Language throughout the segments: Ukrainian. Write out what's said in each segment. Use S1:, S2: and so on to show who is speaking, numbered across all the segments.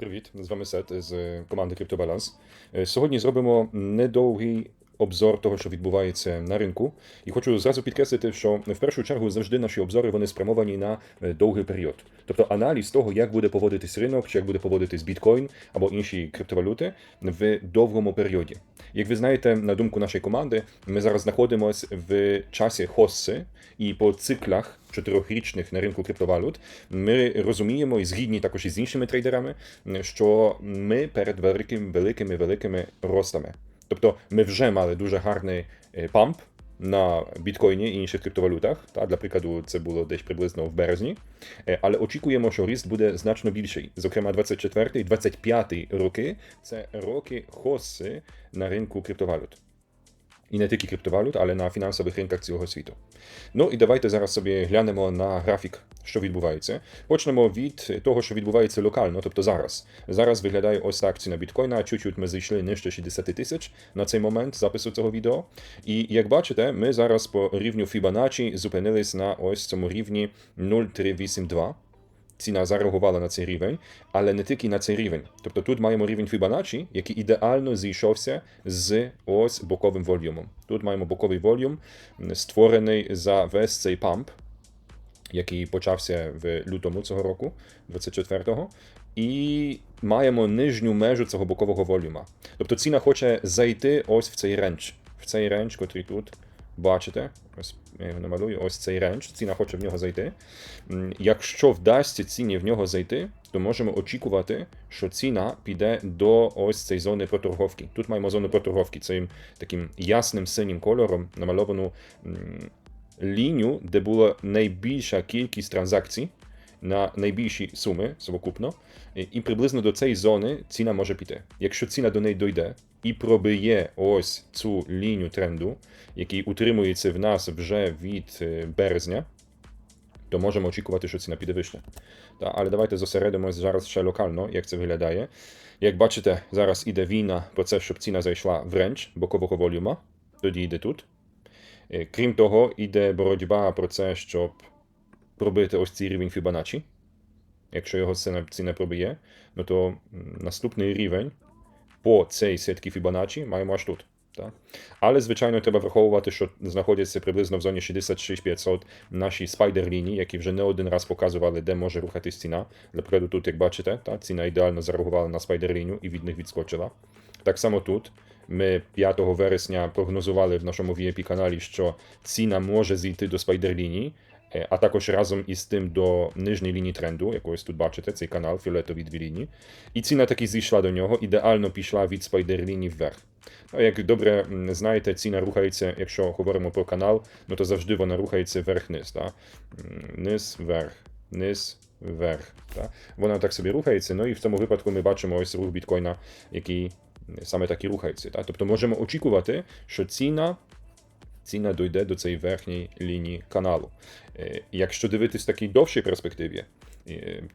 S1: Привіт, з вами Сет з команди CryptoBalance. Е, Сьогодні зробимо недовгий обзор того, що відбувається на ринку. І хочу зразу підкреслити, що в першу чергу завжди наші обзори вони спрямовані на е, довгий період. Тобто аналіз того, як буде поводитись ринок, чи як буде поводитись біткоін або інші криптовалюти в довгому періоді. Як ви знаєте, на думку нашої команди, ми зараз знаходимося в часі хосси, і по циклах чотирьохрічних на ринку криптовалют ми розуміємо і згідні також із іншими трейдерами, що ми перед великими великими великими ростами. Тобто ми вже мали дуже гарний е, памп на біткоїні і інших криптовалютах. Та для прикладу, це було десь приблизно в березні. Е, Але очікуємо, що ріст буде значно більший. Зокрема, 24 25 роки це роки хоси на ринку криптовалют. І не тільки криптовалют, але на фінансових ринках цілого світу. Ну і давайте зараз собі глянемо на графік, що відбувається. Почнемо від того, що відбувається локально, тобто зараз. Зараз виглядає ось так ціна біткоїна. Чуть-чуть ми зайшли нижче 60 тисяч на цей момент запису цього відео. І як бачите, ми зараз по рівню Fibonacci зупинились на ось цьому рівні 0,382 ціна зареагувала на цей рівень, але не тільки на цей рівень. Тобто тут маємо рівень Fibonacci, який ідеально зійшовся з ось боковим волюмом. Тут маємо боковий волюм, створений за весь цей памп, який почався в лютому цього року, 24-го. І маємо нижню межу цього бокового волюма. Тобто ціна хоче зайти ось в цей ренч. В цей ренч, котрий тут бачите, ось я його намалюю, ось цей ренч, ціна хоче в нього зайти. Якщо вдасться ціні в нього зайти, то можемо очікувати, що ціна піде до ось цієї зони проторговки. Тут маємо зону проторговки цим таким ясним синім кольором намальовану лінію, де була найбільша кількість транзакцій на найбільші суми совокупно, і приблизно до цієї зони ціна може піти. Якщо ціна до неї дойде і пробиє ось цю лінію тренду, який утримується в нас вже від е, березня, то можемо очікувати, що ціна піде вище. Та, але давайте зосередимось зараз ще локально, як це виглядає. Як бачите, зараз іде війна про це, щоб ціна зайшла в ренч бокового волюма, тоді йде тут. Е, Крім того, іде боротьба про це, щоб пробити ось цей рівень Fibonacci. Якщо його ціна пробиє, ну то наступний рівень по цій сітці Fibonacci маємо аж тут. Так? Але, звичайно, треба враховувати, що знаходяться приблизно в зоні 66500 наші спайдер-лінії, які вже не один раз показували, де може рухатись ціна. Для прикладу, тут, як бачите, та, ціна ідеально зареагувала на спайдер-лінію і від них відскочила. Так само тут. Ми 5 вересня прогнозували в нашому VIP-каналі, що ціна може зійти до спайдер-лінії, а також разом із тим до нижньої лінії тренду, якось тут бачите, цей канал, фіолетові дві лінії. І ціна таки зійшла до нього, ідеально пішла від спайдер-лінії вверх. Ну, як добре знаєте, ціна рухається, якщо говоримо про канал, ну то завжди вона рухається вверх-низ. Та? Низ, вверх, низ, вверх. Та? Вона так собі рухається. Ну і в цьому випадку ми бачимо ось рух біткоїна, який саме так і рухається. Та? Тобто можемо очікувати, що ціна. Ціна дойде до цієї верхньої лінії каналу. Е, Якщо дивитись в такій довшій перспективі,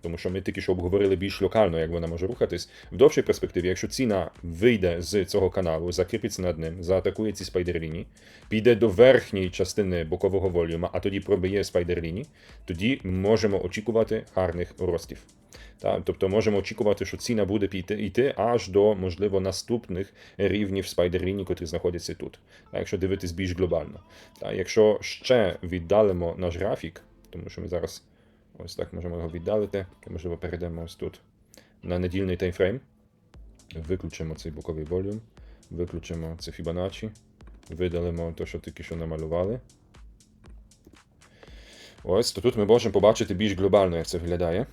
S1: тому що ми тільки що обговорили більш локально, як вона може рухатись, в довшій перспективі, якщо ціна вийде з цього каналу, закріпиться над ним, заатакує ці спайдер-лінії, піде до верхньої частини бокового волюма, а тоді пробиє спайдер-лінії, тоді можемо очікувати гарних ростів. Та, тобто можемо очікувати, що ціна буде піти, йти аж до, можливо, наступних рівнів спайдер-лінії, котрі знаходяться тут. Та, якщо дивитись більш глобально. Та, якщо ще віддалимо наш графік, тому що ми зараз ось так можемо його віддалити, то, можливо, перейдемо ось тут на недільний таймфрейм. Виключимо цей боковий волюм, виключимо це Fibonacci, видалимо те, що тільки що намалювали. Ось, то тут ми можемо побачити більш глобально, як це виглядає.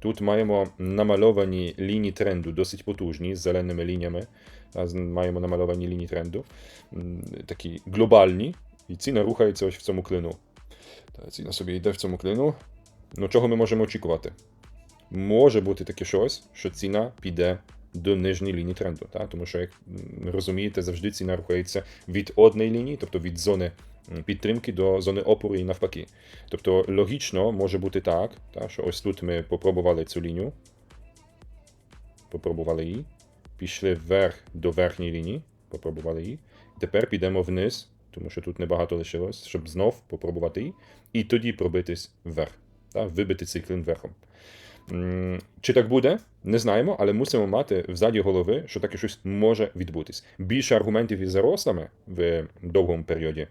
S1: Тут маємо намальовані лінії тренду, досить потужні, з зеленими лініями. А з- Маємо намальовані лінії тренду, м, такі глобальні, і ціна рухається ось в цьому клину. Та ціна собі йде в цьому клину. Ну, чого ми можемо очікувати? Може бути таке щось, що ціна піде до нижньої лінії тренду. Та? Тому що, як розумієте, завжди ціна рухається від одної лінії, тобто від зони підтримки до зони опору і навпаки. Тобто логічно може бути так, та, що ось тут ми попробували цю лінію, попробували її, пішли вверх до верхньої лінії, попробували її. Тепер підемо вниз, тому що тут небагато лишилось, щоб знов попробувати її, і тоді пробитись вверх, та, вибити цей клин верхом. Чи так буде? Не знаємо, але мусимо мати в заді голови, що таке щось може відбутись. Більше аргументів із заростами в довгому періоді,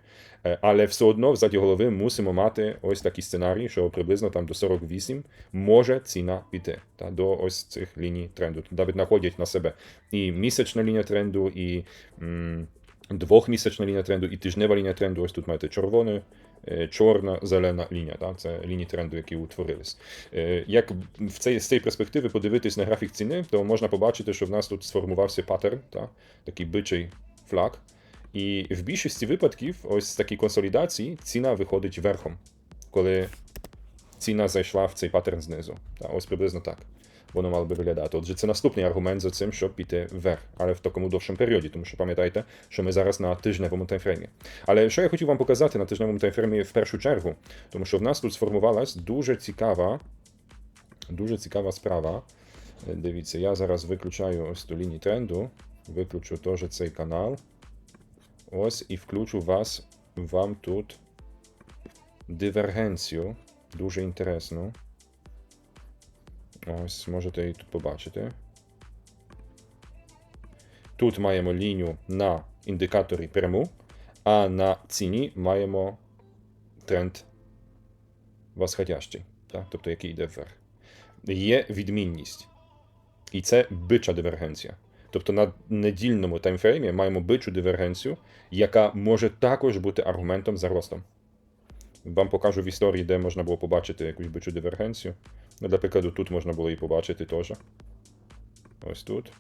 S1: е, але все одно в заді голови мусимо мати ось такий сценарій, що приблизно там до 48 може ціна піти та, до ось цих ліній тренду. Навіть находять на себе і місячна лінія тренду, і м, двохмісячна лінія тренду, і тижнева лінія тренду. Ось тут маєте червону, е, чорна, зелена лінія. Так? Це лінії тренду, які утворились. Е, Як в цей, з цієї перспективи подивитись на графік ціни, то можна побачити, що в нас тут сформувався паттерн, так? такий бичий флаг. І в більшості випадків, ось з такій консолідації, ціна виходить верхом, коли ціна зайшла в цей паттерн знизу. Та, ось приблизно так воно мало би виглядати. Отже, це наступний аргумент за цим, щоб піти вверх, але в такому довшому періоді, тому що пам'ятайте, що ми зараз на тижневому таймфреймі. Але що я хотів вам показати на тижневому таймфреймі в першу чергу, тому що в нас тут сформувалась дуже цікава, дуже цікава справа. Е, Дивіться, я зараз виключаю ось ту лінію тренду, виключу теж цей канал. Ось і включу вас вам тут дивергенцію. Дуже інтересну. Ось, можете її тут побачити. Тут маємо лінію на індикаторі пряму, а на ціні маємо тренд восходящий, так? тобто який йде вверх. Є відмінність. І це бича дивергенція. Тобто на недільному таймфреймі маємо бичу дивергенцію, яка може також бути аргументом за ростом. Вам покажу в історії, де можна було побачити якусь бичу дивергенцію. Ну, для прикладу, тут можна було її побачити теж. Ось тут.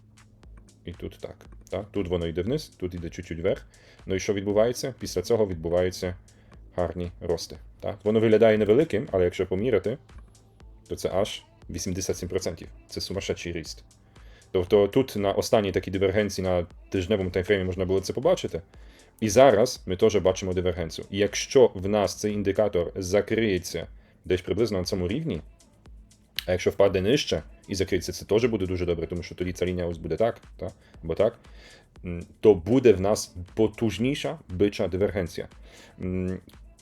S1: І тут так. так. Тут воно йде вниз, тут йде чуть-чуть вверх. Ну і що відбувається? Після цього відбуваються гарні рости. Так. Воно виглядає невеликим, але якщо поміряти, то це аж 87%. Це сумасшедший ріст. Тобто тут на останній такій дивергенції на тижневому таймфреймі можна було це побачити. І зараз ми теж бачимо дивергенцію. І якщо в нас цей індикатор закриється десь приблизно на цьому рівні, а якщо впаде нижче і закриється, це теж буде дуже добре, тому що тоді ця лінія ось буде так, та, або так, то буде в нас потужніша бича дивергенція.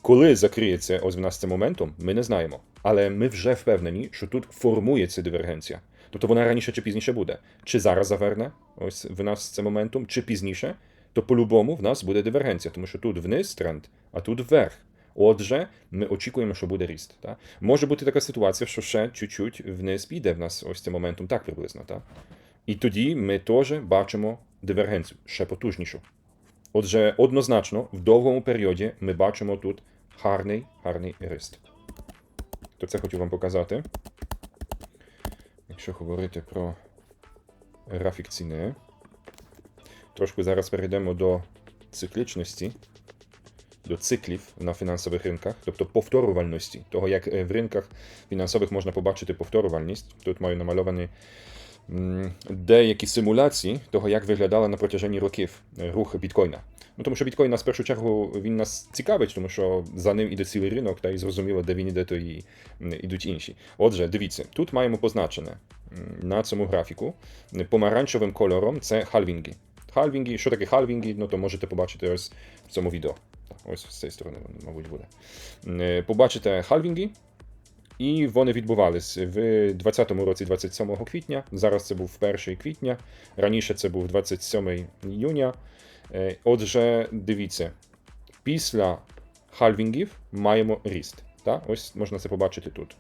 S1: Коли закриється ось в нас цим моментом, ми не знаємо. Але ми вже впевнені, що тут формується дивергенція. Тобто вона раніше чи пізніше буде. Чи зараз заверне ось в нас цим моментом, чи пізніше, то по-любому в нас буде дивергенція, тому що тут вниз тренд, а тут вверх. Отже, ми очікуємо, що буде ріст. Та? Може бути така ситуація, що ще чуть-чуть вниз піде в нас ось цим моментом, так приблизно. Та? І тоді ми теж бачимо дивергенцію, ще потужнішу. Отже, однозначно, в довгому періоді ми бачимо тут гарний, гарний ріст. То це хотів вам показати. Якщо говорити про графік ціни, трошки зараз перейдемо до циклічності до циклів на фінансових ринках, тобто повторювальності, того, як е, в ринках фінансових можна побачити повторювальність. Тут маю намальовані деякі симуляції того, як виглядала на протяженні років е, рух біткоїна. Ну, тому що біткоін нас в першу чергу він нас цікавить, тому що за ним іде цілий ринок, та і зрозуміло, де він іде, то і м, ідуть інші. Отже, дивіться, тут маємо позначене на цьому графіку помаранчевим кольором це хальвінги. Хальвінги, що таке хальвінги, ну то можете побачити ось в цьому відео. Ось з цієї сторони, мабуть, буде. Е, Побачите хальвінги, і вони відбувались в 20-му році, 27 квітня. Зараз це був 1 квітня, раніше це був 27 іюня. Е, Отже, дивіться, після хальвінгів маємо ріст. Так? Ось можна це побачити тут,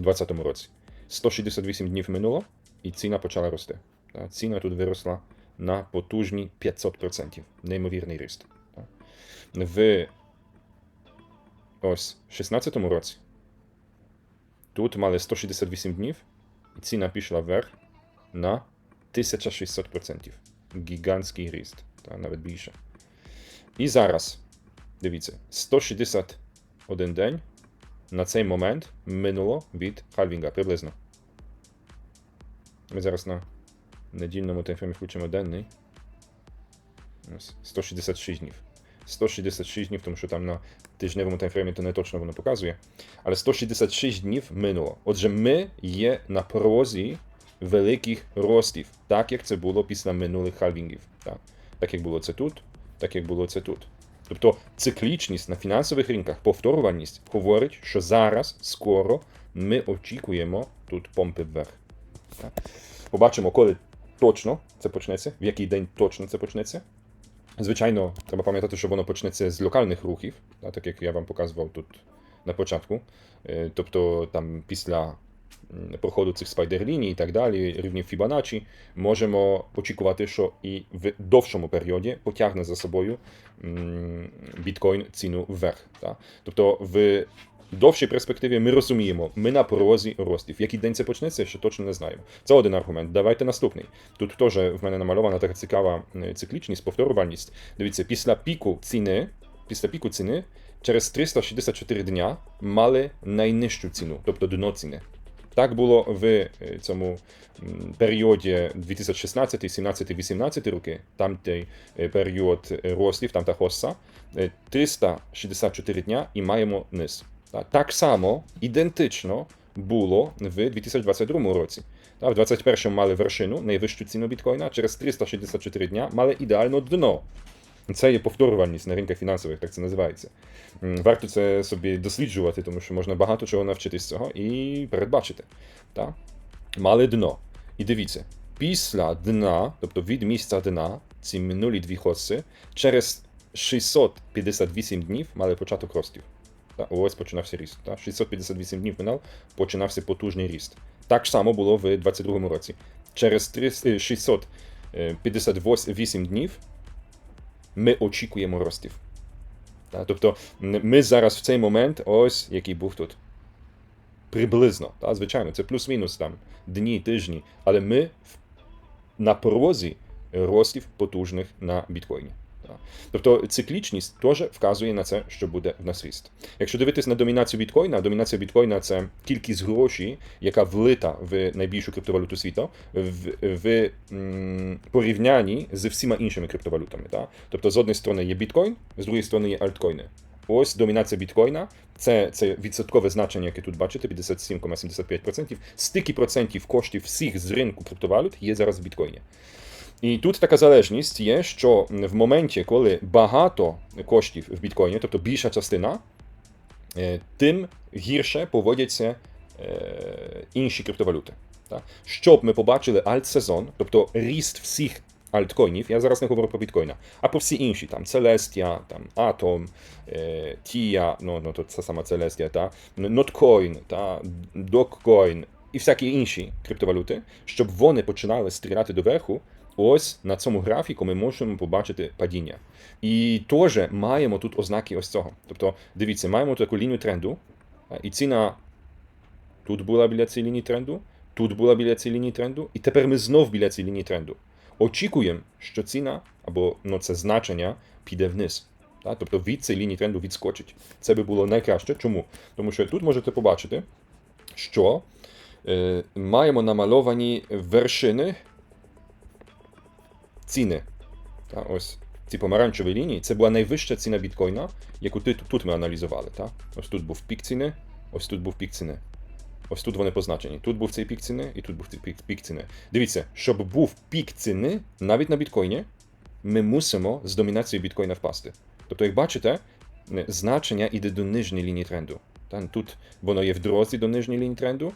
S1: у 20-му році. 168 днів минуло, і ціна почала рости. Так? Ціна тут виросла на потужні 500%. Неймовірний ріст. В ось 16-му році тут мали 168 днів, і ціна пішла вверх на 1600%. Гігантський ріст, та навіть більше. І зараз, дивіться, 161 день на цей момент минуло від хальвінга приблизно. Ми зараз на недільному таймфреймі включимо денний. Ось 166 днів. 166 днів, тому що там на тижневому таймфреймі то не точно воно показує. Але 166 днів минуло. Отже, ми є на порозі великих ростів, так як це було після минулих хальвінгів. Так, так як було це тут, так як було це тут. Тобто циклічність на фінансових ринках, повторювальність говорить, що зараз скоро ми очікуємо тут помпи вверх. Так. Побачимо, коли точно це почнеться, в який день точно це почнеться. Звичайно, треба пам'ятати, що воно почнеться з локальних рухів, так, як я вам показував тут на початку. Е, Тобто там після проходу цих спайдер-ліній і так далі, рівнів Фібоначчі, можемо очікувати, що і в довшому періоді потягне за собою біткоін ціну вверх. Тобто в довшій перспективі ми розуміємо, ми на порозі ростів. Який день це почнеться, ще точно не знаємо. Це один аргумент. Давайте наступний. Тут теж в мене намальована така цікава е, циклічність, повторювальність. Дивіться, після піку ціни, після піку ціни через 364 дня мали найнижчу ціну, тобто дно ціни. Так було в е, цьому періоді 2016, 17, 18 роки, там той е, період ростів, там та хоса, е, 364 дня і маємо низ. Та- Так само ідентично було в 2022 році. В 2021 мали вершину, найвищу ціну біткоїна, через 364 дня мали ідеальне дно. Це є повторювальність на ринках фінансових, так це називається. Варто це собі досліджувати, тому що можна багато чого навчитись з цього і передбачити. Та? Мали дно. І дивіться, після дна, тобто від місця дна, ці минулі дві хоси, через 658 днів мали початок ростів. Ось починався ріст. Та? 658 днів минав, починався потужний ріст. Так само було в 2022 році. Через 300 е, 658 днів ми очікуємо ростів. Та? Тобто ми зараз в цей момент, ось який був тут. Приблизно, та, звичайно, це плюс-мінус там дні, тижні, але ми на порозі ростів потужних на біткоїні. Та. Тобто циклічність теж вказує на це, що буде в нас ріст. Якщо дивитись на домінацію біткоїна, домінація біткоїна це кількість грошей, яка влита в найбільшу криптовалюту світу, в, в м, порівнянні з всіма іншими криптовалютами. Та? Тобто, з однієї сторони є біткоін, з другої сторони є альткоїни. Ось домінація біткоїна, це, це відсоткове значення, яке тут бачите, 57,75%. Стільки процентів коштів всіх з ринку криптовалют є зараз в біткоїні. І тут така залежність є, що в моменті, коли багато коштів в біткоїні, тобто більша частина, е, тим гірше поводяться е, інші криптовалюти. Щоб ми побачили альт-сезон, тобто ріст всіх альткоїнів, я зараз не говорю про біткоїна, а про всі інші, там Celestia, там Atom, е, Tia, ну, ну то це сама Celestia, та, Notcoin, та, Dogecoin і всякі інші криптовалюти, щоб вони починали стріляти доверху, ось на цьому графіку ми можемо побачити падіння. І теж маємо тут ознаки ось цього. Тобто, дивіться, маємо таку лінію тренду, і ціна тут була біля цієї лінії тренду, тут була біля цієї лінії тренду, і тепер ми знов біля цієї лінії тренду. Очікуємо, що ціна або ну, це значення піде вниз. Та? Тобто від цієї лінії тренду відскочить. Це би було найкраще. Чому? Тому що тут можете побачити, що е, маємо намальовані вершини ціни. Та? Ось ці помаранчеві лінії. Це була найвища ціна біткоїна, яку ти- тут ми аналізували. Та? Ось тут був пік ціни, ось тут був пік ціни. Ось тут вони позначені. Тут був цей пік ціни, і тут був цей пік, пік ціни. Дивіться, щоб був пік ціни навіть на біткоїні, ми мусимо з домінацією біткоїна впасти. Тобто, як бачите, значення йде до нижньої лінії тренду. Та, тут воно є в дорозі до нижньої лінії тренду,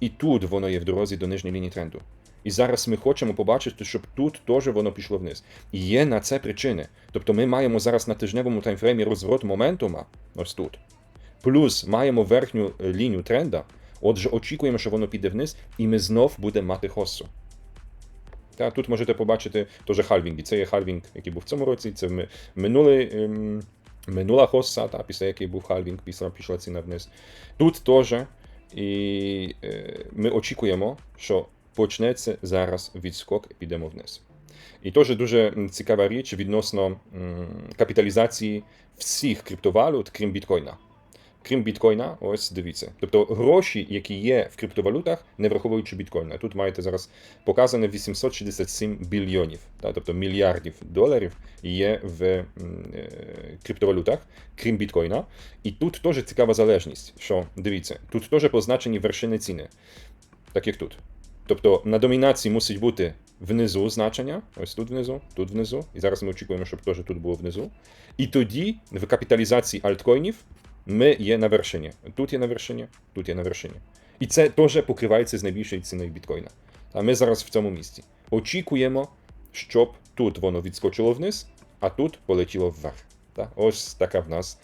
S1: і тут воно є в дорозі до нижньої лінії тренду. І зараз ми хочемо побачити, щоб тут теж воно пішло вниз. І є на це причини. Тобто ми маємо зараз на тижневому таймфреймі розворот моментума, ось тут. Плюс маємо верхню е, лінію тренда, отже, очікуємо, що воно піде вниз, і ми знов будемо мати хоссу. Та тут можете побачити теж хальвінги. Це є хальвінг, який був в цьому році. Це минулий, ем, минула хосса, та, після якої був хальвінг, після пішла ціна вниз. Тут теж. І е, ми очікуємо, що почнеться зараз відскок підемо вниз. І теж дуже цікава річ відносно капіталізації всіх криптовалют, крім біткоїна. Крім біткоїна, ось дивіться. Тобто гроші, які є в криптовалютах, не враховуючи біткоїна. Тут маєте зараз показане 867 більйонів, та, тобто мільярдів доларів є в е, криптовалютах, крім біткоїна. І тут теж цікава залежність, що дивіться, тут теж позначені вершини ціни, так як тут. Тобто на домінації мусить бути внизу значення, ось тут внизу, тут внизу. І зараз ми очікуємо, щоб теж тут було внизу. І тоді в капіталізації альткоїнів ми є на вершині. Тут є на вершині, тут є на вершині. І це теж покривається з найбільшої ціни біткоїна. А ми зараз в цьому місці. Очікуємо, щоб тут воно відскочило вниз, а тут полетіло вверх. Так? Ось така в нас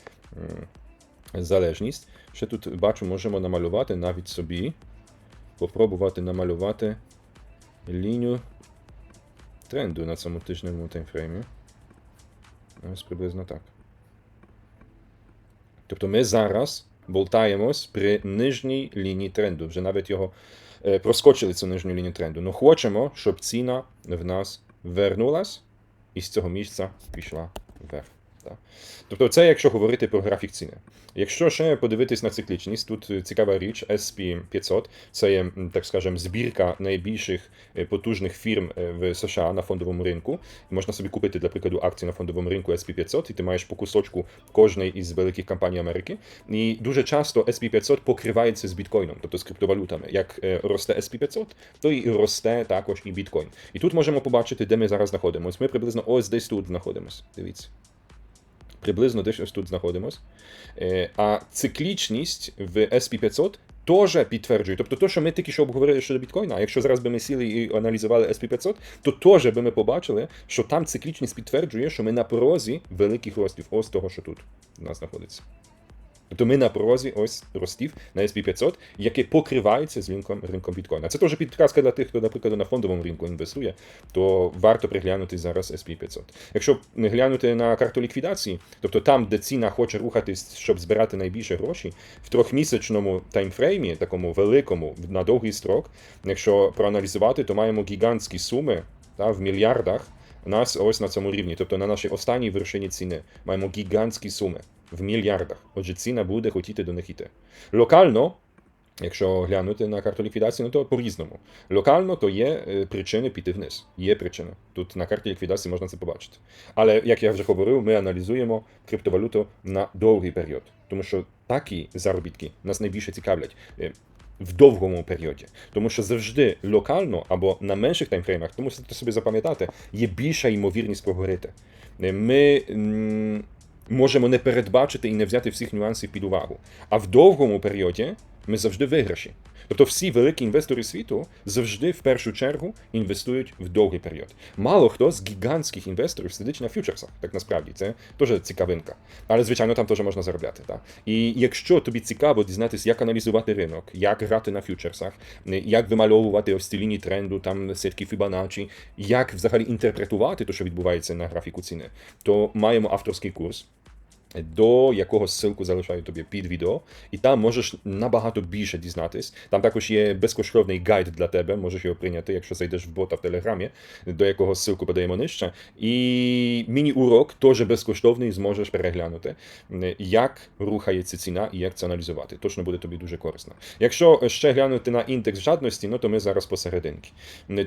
S1: залежність. Ще тут бачу, можемо намалювати навіть собі. Попробувати намалювати лінію тренду на цьому тижневому таймфреймі. Ось приблизно так. Тобто ми зараз болтаємось при нижній лінії тренду. Вже навіть його е, проскочили цю нижню лінію тренду. Ну хочемо, щоб ціна в нас вернулась і з цього місця пішла вверх. Так. Тобто, це якщо говорити про графік ціни. Якщо ще подивитись на циклічність, тут е, цікава річ, SP 500 це є, так скажемо, збірка найбільших е, потужних фірм е, в США на фондовому ринку. Можна собі купити, для прикладу, акції на фондовому ринку SP 500, і ти маєш по кусочку кожної із великих компаній Америки. І дуже часто SP 500 покривається з біткоїном, тобто з криптовалютами. Як росте SP 500, то і росте також і біткоін. І тут можемо побачити, де ми зараз знаходимося. Ми приблизно ось десь тут знаходимося. Дивіться. Приблизно десь ось тут знаходимось. Е, А циклічність в SP500 теж підтверджує. Тобто, то, що ми тільки що обговорили щодо біткоїна, а якщо зараз би ми сіли і аналізували SP500, то теж би ми побачили, що там циклічність підтверджує, що ми на порозі великих ростів, ось того, що тут у нас знаходиться. Тобто ми на порозі ось ростів на SP500, яке покривається з ринком, ринком біткоїна. Це теж підказка для тих, хто, наприклад, на фондовому ринку інвестує, то варто приглянути зараз SP500. Якщо не глянути на карту ліквідації, тобто там, де ціна хоче рухатись, щоб збирати найбільше грошей, в трьохмісячному таймфреймі, такому великому, на довгий строк, якщо проаналізувати, то маємо гігантські суми та, в мільярдах. Нас ось на цьому рівні, тобто на нашій останній вершині ціни, маємо гігантські суми в мільярдах. Отже, ціна буде хотіти до них йти. Локально, якщо глянути на карту ліквідації, ну то по-різному. Локально то є е, причини піти вниз. Є причини. Тут на карті ліквідації можна це побачити. Але як я вже говорив, ми аналізуємо криптовалюту на довгий період, тому що такі заробітки нас найбільше цікавлять. е, В довгому періоді, тому що завжди локально або на менших таймфреймах, тому мусите собі запам'ятати, є більша ймовірність прогорити. Е, Ми можемо не передбачити і не взяти всіх нюансів під увагу. А в довгому періоді ми завжди виграші. Тобто всі великі інвестори світу завжди в першу чергу інвестують в довгий період. Мало хто з гігантських інвесторів сидить на фьючерсах, так насправді це теж цікавинка. Але звичайно там теж можна заробляти. Так? І якщо тобі цікаво дізнатися, як аналізувати ринок, як грати на фьючерсах, як вимальовувати ось ці лінії тренду, там сітки Fibonacci, як взагалі інтерпретувати те, що відбувається на графіку ціни, то маємо авторський курс до якого ссылку залишаю тобі під відео, і там можеш набагато більше дізнатись. Там також є безкоштовний гайд для тебе, можеш його прийняти, якщо зайдеш в бота в Телеграмі, до якого ссылку подаємо нижче. І міні-урок теж безкоштовний зможеш переглянути, як рухається ціна і як це аналізувати. Точно буде тобі дуже корисно. Якщо ще глянути на індекс жадності, ну то ми зараз посерединки.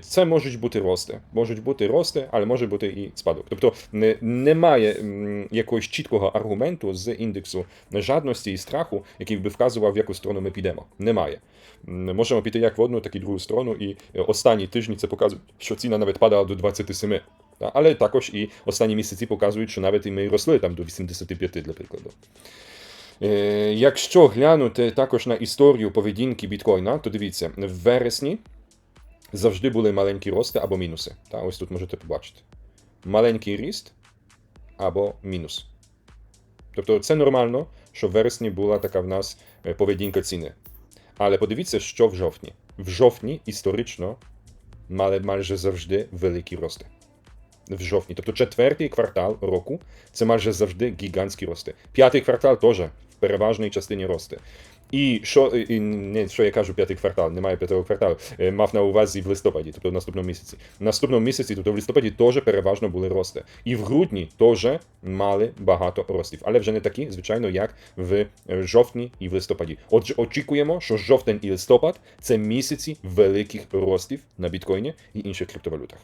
S1: Це можуть бути рости, можуть бути рости, але може бути і спадок. Тобто немає якогось чіткого аргументу з індексу жадності і страху, який би вказував, в яку сторону ми підемо. Немає. Можемо піти як в одну, так і в другу сторону, і е, останні тижні це показує, що ціна навіть падала до 27. Але також і останні місяці показують, що навіть і ми росли там до 85, для прикладу. Е, Якщо глянути також на історію поведінки біткоїна, то дивіться, в вересні завжди були маленькі рости або мінуси. Та, ось тут можете побачити. Маленький ріст або мінус. Тобто це нормально, що в вересні була така в нас е, поведінка ціни. Але подивіться, що в жовтні. В жовтні історично мали майже завжди великі рости. В жовтні. Тобто четвертий квартал року це майже завжди гігантські рости. П'ятий квартал теж в переважній частині рости. І що і не що я кажу, п'ятий квартал, немає п'ятого кварталу. е, Мав на увазі в листопаді, тобто в наступному місяці. В наступному місяці, тобто в листопаді, теж переважно були рости. І в грудні теж мали багато ростів, але вже не такі, звичайно, як в е, жовтні і в листопаді. Отже, очікуємо, що жовтень і листопад це місяці великих ростів на біткоїні і інших криптовалютах.